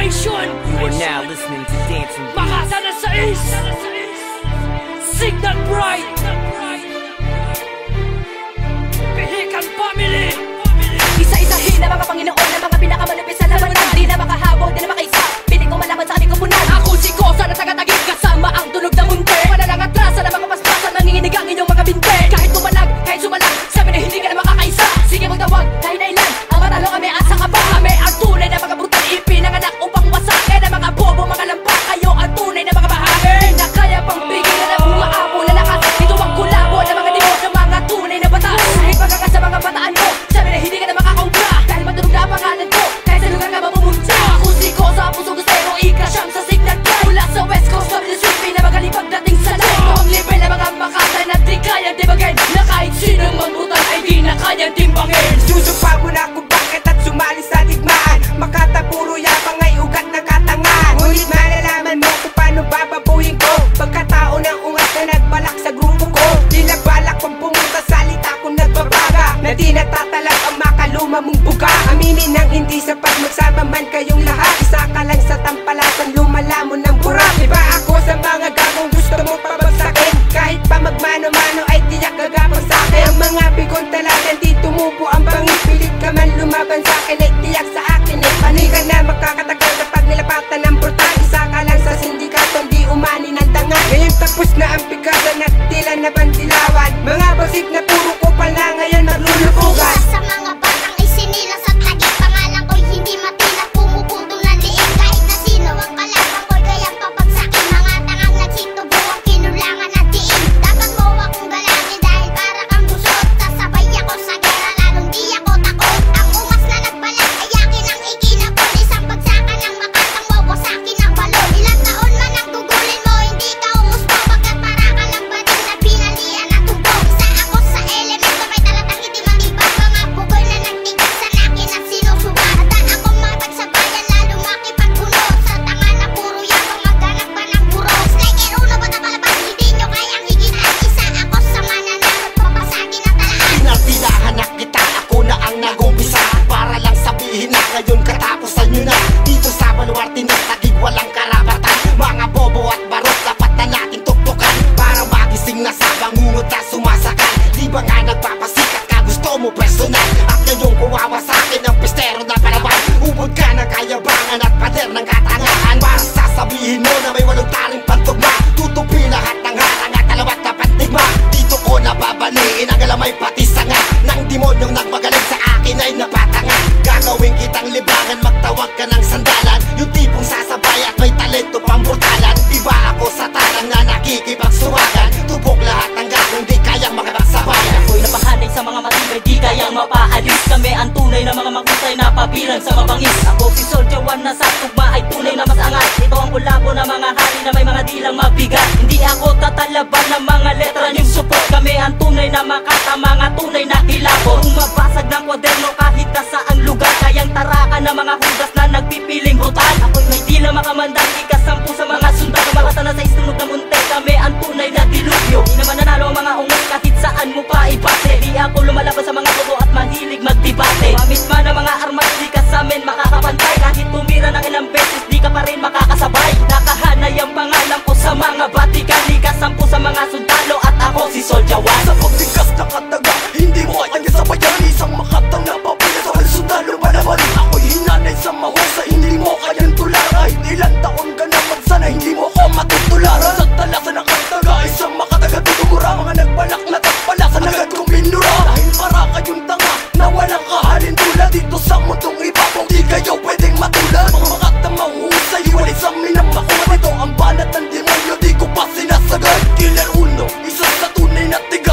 generation. You are now listening to Dancing. Mahasana Sa'is. Sing that bright. Timbangin Susupa mo na kung bakit at sumali sa digmaan. Makata puro yabang ay ugat ng katangahan Ngunit malalaman mo kung paano bababuhin ko. Pagkatao ng ungat na nagbalak sa grupo ko. Tila balak kong pumunta salita kung nagbabaga. Na di natatalag ang makaluma mong buga. Aminin ng hindi sapat magsama man kayong lahat. Isa ka lang sa tampalasan lumalamon ng burak. Iba ako sa mga gagong gusto mo pabagsakin. Kahit pa magmano-mano ay tiyak sa akin ay Panigan na makakatagal kapag nilapatan ng brutal Isa ka lang sa sindikato di umani ng dangal Ngayon tapos na ang pigada at tila na bandilawan. Mga basig na puro nababaliin ang alamay pati sanga. Nang demonyong nagmagaling sa akin ay napatanga. Gagawin kitang libangan magtawag ka ng sandalan. Yung tipong sasabay at may talento pang brutalan. Iba ako sa tarang na nakikipagsuwagan. Tubok lahat ng gagong di kayang makapagsabayan. Ako'y napahanay sa mga matibay di kayang mapaalis. Kami ang tunay na mga magusay na pabilang sa mabangis Ako si Soldier One na sa tugma ay tunay na masangat. Ito ang kulabo ng mga may mga dilang mabigat. Hindi ako tatalaban ng mga letra niyong support. Kami ang tunay na makata, mga tunay na kilabo Umabasag ng kwaderno kahit na saang lugar. Kayang tarakan ng mga hudas na nagpipiling brutal. Ako'y may dila makamandang ikasampu sa mga sundalo Makata na sa istunog na munti kami ang tunay na dilubyo. Di naman nanalo ang mga ungas kahit saan mo pa ipase Di ako lumalaban sa mga bobo at mahilig magdebate. Gamit man ang mga armas di ka sa amin makakapantay. Kahit tumira ng ilang beses di ka pa rin makakasabay na hindi mo ko matutularan Sa talasan ng kahit na isang makatagat tutugura Mga nagbalak na tagpalasan agad kong minura. Dahil para kayong tanga na walang kahalin tula Dito sa mundong iba kung di kayo pwedeng matulad Mga makatamang husay, iwanin sa minapakuha Ito ang banat ng demonyo, di ko pa sinasagal Killer uno, isa sa tunay na tiga.